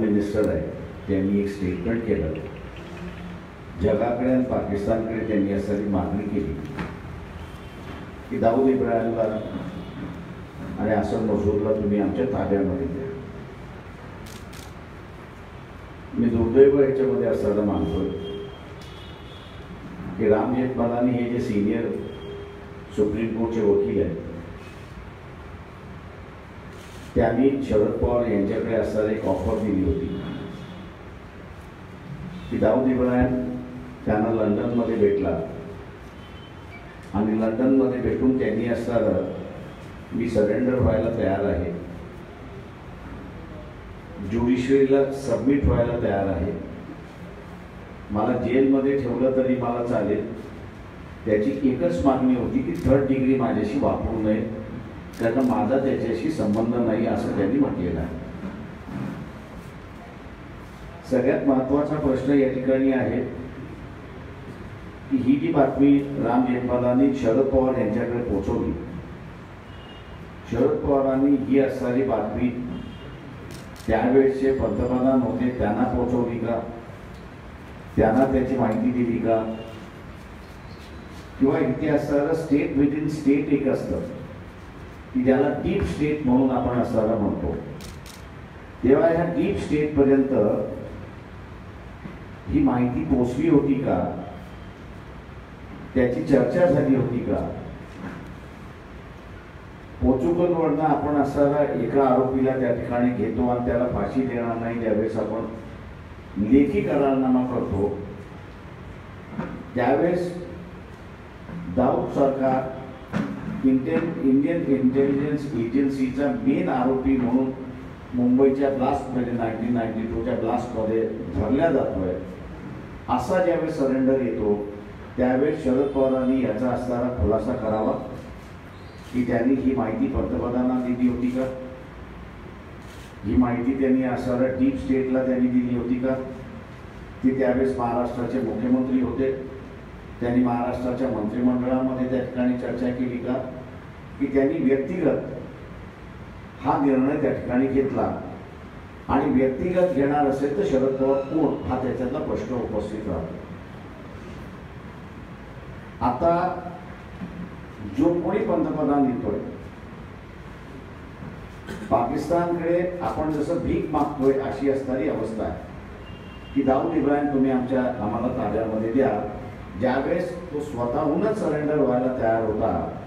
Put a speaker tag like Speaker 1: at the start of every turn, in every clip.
Speaker 1: Minister आहे त्यांनी एक स्टेटमेंट केलं. जगाकडे आणि पाकिस्तानकडे त्यांनी यासाठी मागणी केली. की दाऊद इब्राहिमला आणि असं मसूदला तुम्ही आमच्या ताब्यामध्ये द्या. मी दुर्दैव याच्यामध्ये असताना मानतोय की राम जेठमलानी हे जे सिनियर सुप्रीम कोर्टचे वकील आहेत त्यांनी शरद पवार यांच्याकडे असताना एक ऑफर दिली होती. की दाऊद इब्राहिम त्यांना लंडनमध्ये भेटला. आणि लंडनमध्ये भेटून त्यांनी असणारं मी सरेंडर व्हायला तयार आहे. ज्युडिशरीला सबमिट व्हायला तयार आहे. मला जेलमध्ये ठेवलं तरी मला चालेल. त्याची एकच मागणी होती की थर्ड डिग्री माझ्याशी वापरू नये. त्याचा माझा त्याच्याशी संबंध नाही असं त्यांनी म्हटलेलं आहे. सगळ्यात महत्त्वाचा प्रश्न या ठिकाणी आहे की ही जी बातमी राम जेठमलांनी शरद पवार यांच्याकडे पोहोचवली. शरद पवारांनी ही असणारी बातमी त्यावेळेसचे पंतप्रधान होते त्यांना पोहोचवली का? त्यांना त्याची माहिती दिली का? किंवा इथे असणारं स्टेट विथ इन स्टेट एक असतं. की ज्याला डीप स्टेट म्हणून आपण असताना म्हणतो. तेव्हा ह्या डीप स्टेटपर्यंत ही माहिती पोचली होती का? त्याची चर्चा झाली होती का? पोर्चुगलवरनं आपण असायला एका आरोपीला त्या ठिकाणी घेतो आणि त्याला फाशी देणार नाही ज्यावेळेस आपण लेखी करारनामा करतो. त्यावेळेस दाऊद सरकार इंडियन इंडियन इंटेलिजन्स एजन्सीचा मेन आरोपी म्हणून मुंबईच्या ब्लास्टमध्ये नाईन्टीन नाईन्टी टूच्या ब्लास्टमध्ये धरल्या जातोय. असा ज्यावेळेस सरेंडर येतो त्यावेळेस शरद पवारांनी याचा असणारा खुलासा करावा. की त्यांनी ही माहिती पंतप्रधानांना दिली होती का? ही माहिती त्यांनी असणाऱ्या डीप स्टेटला त्यांनी दिली होती का? ती त्यावेळेस महाराष्ट्राचे मुख्यमंत्री होते. त्यांनी महाराष्ट्राच्या मंत्रिमंडळामध्ये त्या ठिकाणी चर्चा केली का? की त्यांनी व्यक्तिगत हा निर्णय त्या ठिकाणी घेतला. आणि व्यक्तिगत घेणार असेल तर शरद पवार कोण? हा त्याच्यातला प्रश्न उपस्थित राहतो. आता जो कोणी पंतप्रधान येतोय पाकिस्तानकडे आपण जसं भीक मागतोय अशी असणारी अवस्था आहे. की दाऊद इब्राहिम तुम्ही आमच्या आम्हाला ताब्यामध्ये द्या. ज्यावेळेस तो स्वतःहूनच सरेंडर व्हायला तयार होता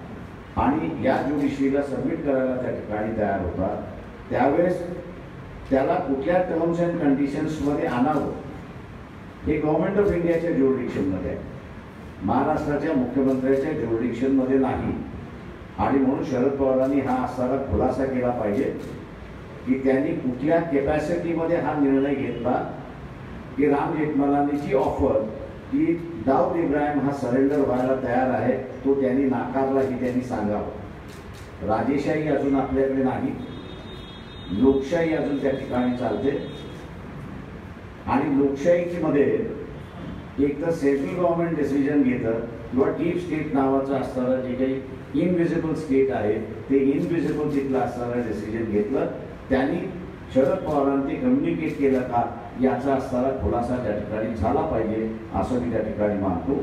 Speaker 1: आणि या ज्युडिशरीला सबमिट करायला त्या ठिकाणी तयार होता त्यावेळेस त्याला कुठल्या टर्म्स अँड कंडिशन्समध्ये आणावं हे गव्हर्नमेंट ऑफ इंडियाच्या ज्युरिडिक्शनमध्ये आहे. महाराष्ट्राच्या मुख्यमंत्र्याच्या ज्युरिडिक्शनमध्ये नाही. आणि म्हणून शरद पवारांनी हा असणारा खुलासा केला पाहिजे की त्यांनी कुठल्या कॅपॅसिटीमध्ये हा निर्णय घेतला की राम जेठमलानीची ऑफर की दाऊद इब्राहिम हा सरेंडर व्हायला तयार आहे तो त्यांनी नाकारला की त्यांनी सांगावं. राजेशाही अजून आपल्याकडे नाही. लोकशाही अजून त्या ठिकाणी चालते. आणि लोकशाहीमध्ये एक तर सेंट्रल गव्हर्नमेंट डिसिजन घेतं किंवा डीप स्टेट नावाचं असणारं जे काही इनविजिबल स्टेट आहे ते इनव्हिजिबल तिथलं असणारं डिसिजन घेतलं. त्यांनी शरद पवारांनी कम्युनिकेट केलं का? याचा असणारा खुलासा त्या ठिकाणी झाला पाहिजे असं मी त्या ठिकाणी मानतो.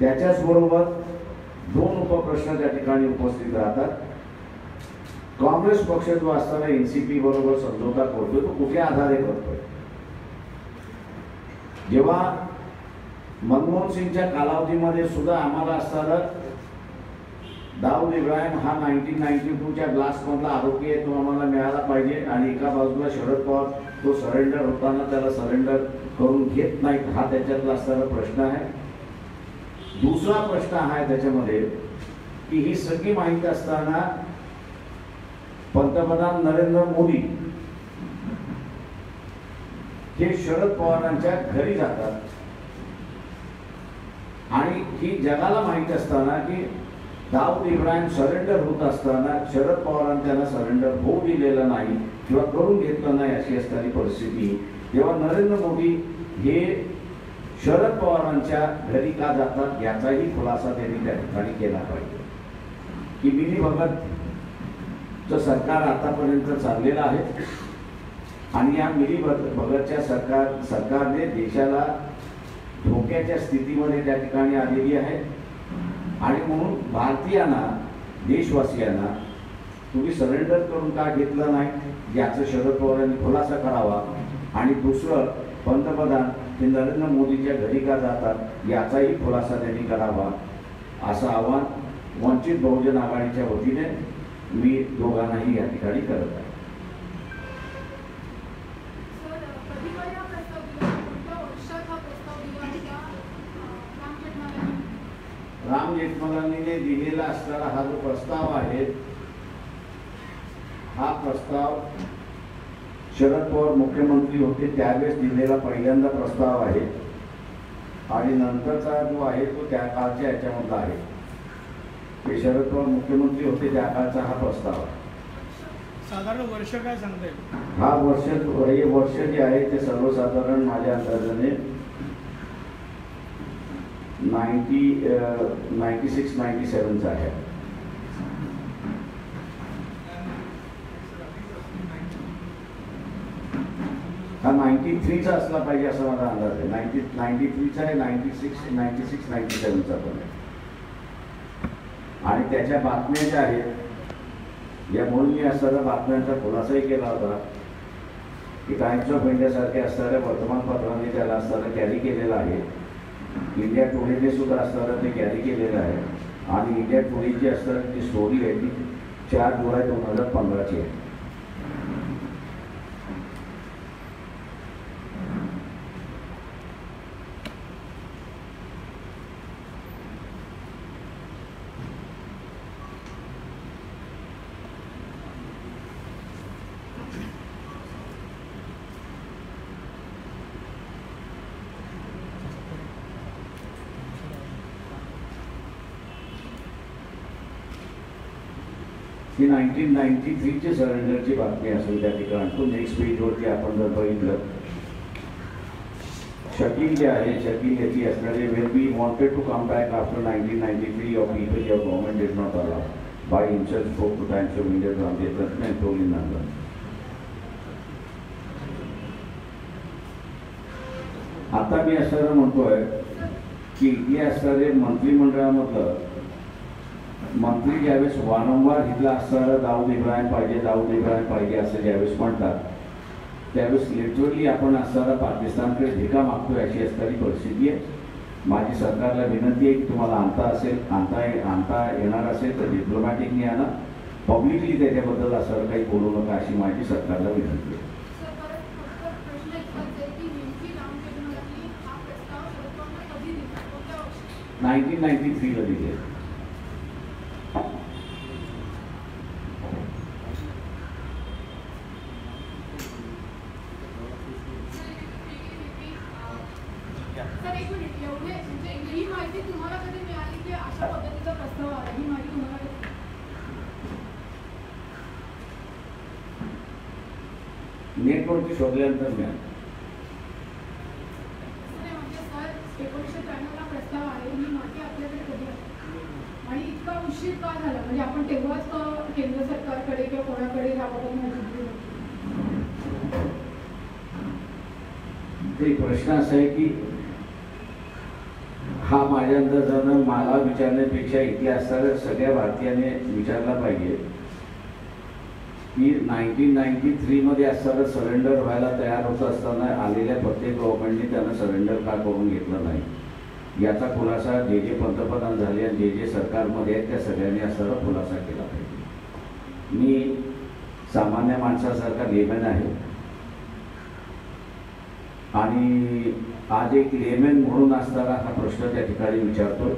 Speaker 1: त्याच्याचबरोबर दोन उपप्रश्न त्या ठिकाणी उपस्थित राहतात. काँग्रेस पक्ष जो असताना एन सी पी बरोबर समझोता करतोय तो कुठल्या आधारे करतोय? जेव्हा मनमोहन सिंगच्या कालावधीमध्ये सुद्धा आम्हाला असताना दाऊद इब्राहिम हा नाईन्टीन नाईन्टी टूच्या ब्लास्टमधला आरोपी आहे तो आम्हाला मिळाला पाहिजे. आणि एका बाजूला शरद पवार तो सरेंडर होताना त्याला सरेंडर करून घेत नाहीत हा त्याच्यातला असणारा प्रश्न आहे. दुसरा प्रश्न आहे त्याच्यामध्ये की ही सगळी माहिती असताना पंतप्रधान नरेंद्र मोदी हे शरद पवारांच्या घरी जातात. आणि ही जगाला माहिती असताना की दाऊद इब्राहिम सरेंडर होत असताना शरद पवारांनी त्यांना सरेंडर होऊ दिलेलं नाही किंवा करून घेतलं नाही अशी असणारी परिस्थिती. तेव्हा नरेंद्र मोदी हे शरद पवारांच्या घरी का जातात याचाही खुलासा त्यांनी त्या ठिकाणी केला पाहिजे. की मिनी भगतचं सरकार आतापर्यंत चाललेलं आहे. आणि या मिली भग- भगतच्या सरकार सरकारने देशाला धोक्याच्या स्थितीमध्ये त्या ठिकाणी आलेली आहे. आणि म्हणून भारतीयांना देशवासियांना तुम्ही सरेंडर करून का घेतलं नाही? याचं शरद पवारांनी खुलासा करावा. आणि दुसरं पंतप्रधान हे नरेंद्र मोदीच्या घरी का जातात? याचाही खुलासा त्यांनी करावा. असं आवाहन वंचित बहुजन आघाडीच्या वतीने मी दोघांनाही या ठिकाणी करत आहे
Speaker 2: सर कधी पण हा प्रस्ताव दिला कोणत्या वर्षात हा प्रस्ताव दिला होता अं, राम जेठमलानी
Speaker 1: राम जेठमलानीने दिलेला असणारा हा जो प्रस्ताव आहे हा प्रस्ताव शरद पवार मुख्यमंत्री होते त्यावेळेस दिलेला पहिल्यांदा प्रस्ताव आहे. आणि नंतरचा जो आहे तो त्या काळच्या याच्यामधला आहे. ते शरद पवार मुख्यमंत्री होते त्या काळचा हा प्रस्ताव. आहे
Speaker 3: साधारण वर्ष काय सांगता येईल?
Speaker 1: हा वर्ष हे वर्ष जे आहे ते सर्वसाधारण माझ्या अंदाजाने नाईन्टी नाईन्टी सिक्स नाईन्टी सेवनचा आहे. हा नाईन्टी थ्रीचा असला पाहिजे असा माझा अंदाज आहे. नाईन्टी नाईन्टी थ्रीचा आहे ninety six ninety six ninety सेवनचा पण आहे. आणि त्याच्या बातम्या ज्या आहेत या म्हणून मी असणाऱ्या बातम्यांचा खुलासाही केला होता. की टाइम्स ऑफ इंडियासारख्या असणाऱ्या वर्तमानपत्रांनी त्याला असताना कॅरी केलेला आहे. इंडिया टुडेने सुद्धा असताना ते कॅरी केलेलं आहे. आणि इंडिया टुडेची असताना जी स्टोरी आहे ती चार जुलै दोन हजार पंधराची आहे. ही नाईन्टीन नाईन्टी थ्रीची सरेंडरची बातमी असेल त्या ठिकाणी. तो नेक्स्ट पेजवरती आपण जर बघितलं शकील जे आहे शकील याची असणारे when be wanted to come back after nineteen ninety three of people of government did not allow by himself for to Times of India from the president told in London आता मी असं म्हणतोय की इथले असणारे मंत्रिमंडळामधलं मंत्री ज्यावेळेस वारंवार इथला असणारा दाऊद इब्राहिम पाहिजे दाऊद इब्राहिम पाहिजे असं ज्यावेळेस म्हणतात त्यावेळेस लिटरली आपण असणारा पाकिस्तानकडे धिका मागतोय अशी असणारी परिस्थिती आहे. माझी सरकारला विनंती आहे की तुम्हाला आणता असेल आणता आणता येणार असेल तर डिप्लोमॅटिकनी आणा. पब्लिकली त्याच्याबद्दल असं काही बोलू नका अशी माझी सरकारला विनंती आहे.
Speaker 2: सर परत फक्त प्रश्न इतकाच आहे की नेमकी राम जेठमलानी हा प्रस्ताव शरद पवारांना कधी दिला कोणत्या वर्षी
Speaker 1: नाईन्टीन नाईन्टी थ्रीला दिले
Speaker 2: सर एक मिनिट एवढे म्हणजे ही माहिती तुम्हाला कधी मिळाली की अशा पद्धतीचा प्रस्ताव आला? ही माहिती तुम्हाला कधी
Speaker 1: नेटवरती शोधल्यानंतर मिळालं.
Speaker 2: म्हणजे सर एकोणीसशे त्र्याण्णवला प्रस्ताव आहे ही माहिती आपल्याकडे कधी आणि इतका उशीर का झाला? म्हणजे आपण तेव्हाच केंद्र सरकारकडे किंवा कोणाकडे याबाबत माहिती दिली नव्हती?
Speaker 1: ते प्रश्न असा आहे की हा माझ्या अंदाजानं मला विचारण्यापेक्षा इथे असणाऱ्या सगळ्या भारतीयाने विचारला पाहिजे. की नाईन्टीन नाईन्टी थ्रीमध्ये असताना सरेंडर व्हायला तयार होत असताना आलेल्या प्रत्येक गव्हर्नमेंटने त्यांना सरेंडर का करून घेतलं नाही? याचा खुलासा जे जे पंतप्रधान झाले आणि जे जे सरकारमध्ये आहेत त्या सगळ्यांनी असणारा खुलासा केला पाहिजे. मी सामान्य माणसासारखा लेमॅन आहे. आणि आज एक लेमेन म्हणून असताना हा प्रश्न त्या ठिकाणी विचारतो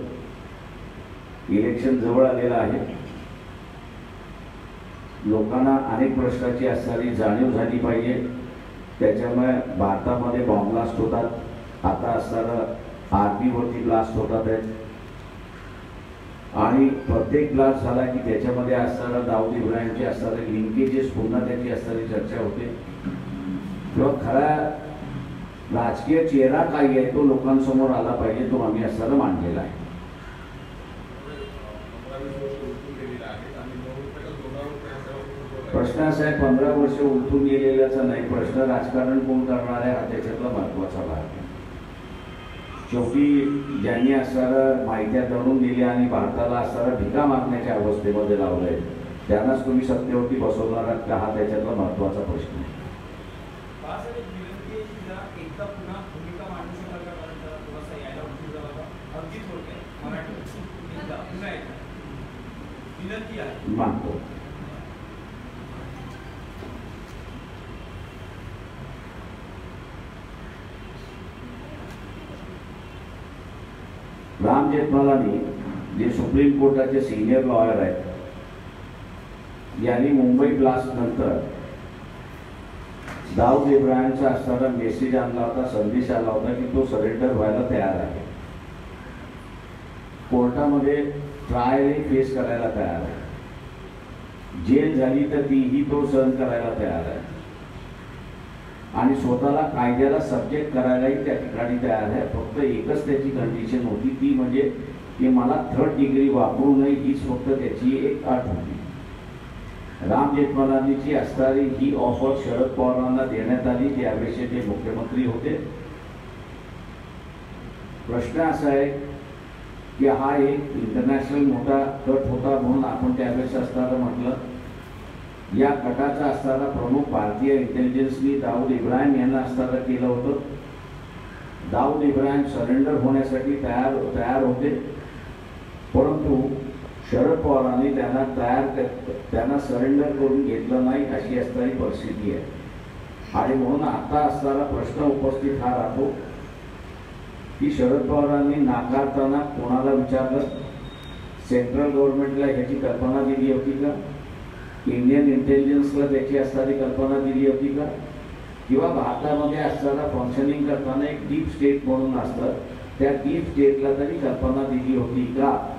Speaker 1: इलेक्शन जवळ आलेलं आहे. लोकांना अनेक प्रश्नाची असणारी जाणीव झाली पाहिजे. त्याच्यामुळे भारतामध्ये बॉम्ब ब्लास्ट होतात. आता असताना आर्मीवरती ब्लास्ट होतात. आहेत आणि प्रत्येक ब्लास्ट झाला की त्याच्यामध्ये असणारा दाऊद इब्राहिमचे असणारे लिंकेजेस पुन्हा त्याची असणारी चर्चा होते. किंवा खरा राजकीय चेहरा काय आहे तो लोकांसमोर आला पाहिजे तो आम्ही असताना मांडलेला आहे. प्रश्न असा आहे पंधरा वर्ष उलटून गेलेल्याचा नाही प्रश्न राजकारण कोण करणार आहे हा त्याच्यातला महत्त्वाचा भाग आहे. शेवटी ज्यांनी असणारं माहित्या दडून दिल्या आणि भारताला असणारा भिका मागण्याच्या अवस्थेमध्ये लावलंय त्यांनाच तुम्ही सत्तेवरती बसवणार आहात का हा त्याच्यातला महत्त्वाचा प्रश्न आहे
Speaker 4: बाळासाहेब विनंती आहे की जरा एकदा पुन्हा भूमिका मांडू शकाल का कारण जरा थोडासा यायला उशीर झाला होता अगदी थोडक्यात मराठी एकदा पुन्हा एकदा विनंती आहे
Speaker 1: मानतो. राम जेठमलानी जे सुप्रीम कोर्टाचे सिनियर लॉयर आहेत यांनी मुंबई ब्लास्ट नंतर दाऊद इब्राहिमचा असणारा मेसेज आणला होता संदेश आला होता की तो सरेंडर व्हायला तयार आहे. कोर्टामध्ये ट्रायल फेस करायला तयार आहे. जेल झाली तर तीही तो सहन करायला तयार आहे. आणि स्वतःला कायद्याला सब्जेक्ट करायलाही त्या ठिकाणी तयार आहे. फक्त एकच त्याची कंडिशन होती ती म्हणजे की मला थर्ड डिग्री वापरू नये हीच फक्त त्याची एक अट होती. राम जेठमलानीची असणारी ही ऑफर शरद पवारांना देण्यात आली त्यावेळेस ते मुख्यमंत्री होते. प्रश्न असा आहे की हा एक इंटरनॅशनल मोठा गट होता म्हणून आपण त्यावेळेस असताना म्हटलं. या कटाचा असताना प्रमुख भारतीय इंटेलिजन्सनी दाऊद इब्राहिम यांना असताना केलं होतं. दाऊद इब्राहिम सरेंडर होण्यासाठी तयार तयार होते. परंतु शरद पवारांनी त्यांना तयार त्यांना सरेंडर करून घेतलं नाही अशी असणारी परिस्थिती आहे. आणि म्हणून आता असणारा प्रश्न उपस्थित हा राहतो. की शरद पवारांनी नाकारताना कोणाला विचारलं? सेंट्रल गव्हर्नमेंटला ह्याची कल्पना दिली होती का? इंडियन इंटेलिजन्सला त्याची असणारी कल्पना दिली होती का? किंवा भारतामध्ये असताना फंक्शनिंग करताना एक डीप स्टेट म्हणून असतं. त्या डीप स्टेटला तरी कल्पना दिली होती का?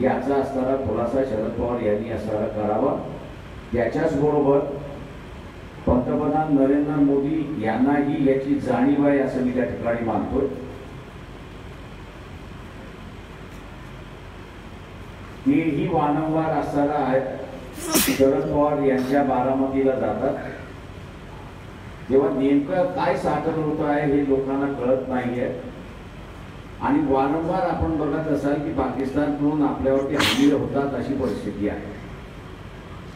Speaker 1: याचा असणारा खुलासा शरद पवार यांनी असणारा करावा. त्याच्याचबरोबर पंतप्रधान नरेंद्र मोदी यांनाही याची जाणीव आहे असं मी त्या ठिकाणी मानतोय. हेही वारंवार असताना आहेत शरद पवार यांच्या बारामतीला जातात. तेव्हा नेमकं काय साधन होत आहे हे लोकांना कळत नाहीये. आणि वारंवार आपण बघत असाल की पाकिस्तानकडून आपल्यावरती हल्ले होतात अशी परिस्थिती आहे.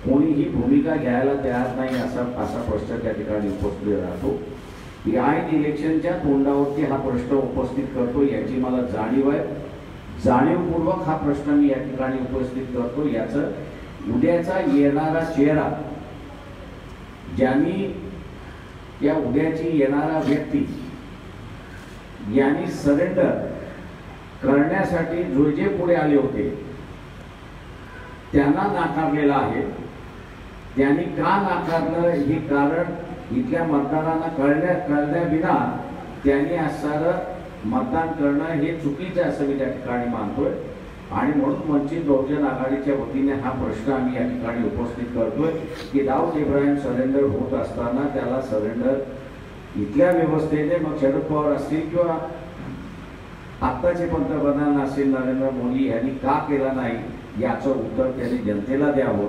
Speaker 1: कोणी ही भूमिका घ्यायला तयार नाही असा असा प्रश्न त्या ठिकाणी उपस्थित राहतो. या इलेक्शनच्या तोंडावरती हा प्रश्न उपस्थित करतो याची मला जाणीव आहे. जाणीवपूर्वक हा प्रश्न मी या ठिकाणी उपस्थित करतो. याचं उद्याचा येणारा चेहरा ज्यांनी या उद्याची येणारा व्यक्ती यांनी सरेंडर करण्यासाठी जो जे पुढे आले होते. त्यांना नाकारलेला आहे. त्यांनी का नाकारलं हे कारण इथल्या मतदारांना कळण्या कळण्याविना त्यांनी असणारं मतदान करणं हे चुकीचं असं मी त्या ठिकाणी मानतोय. आणि म्हणून वंचित बहुजन आघाडीच्या वतीने हा प्रश्न आम्ही या ठिकाणी उपस्थित करतोय की दाऊद इब्राहिम सरेंडर होत असताना त्याला सरेंडर इथल्या व्यवस्थेने मग शरद पवार असतील किंवा आत्ताचे पंतप्रधान असतील नरेंद्र मोदी यांनी का केला नाही याचं उत्तर त्यांनी जनतेला द्यावं.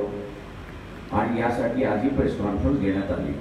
Speaker 1: आणि यासाठी आधी प्रेस कॉन्फरन्स घेण्यात आली.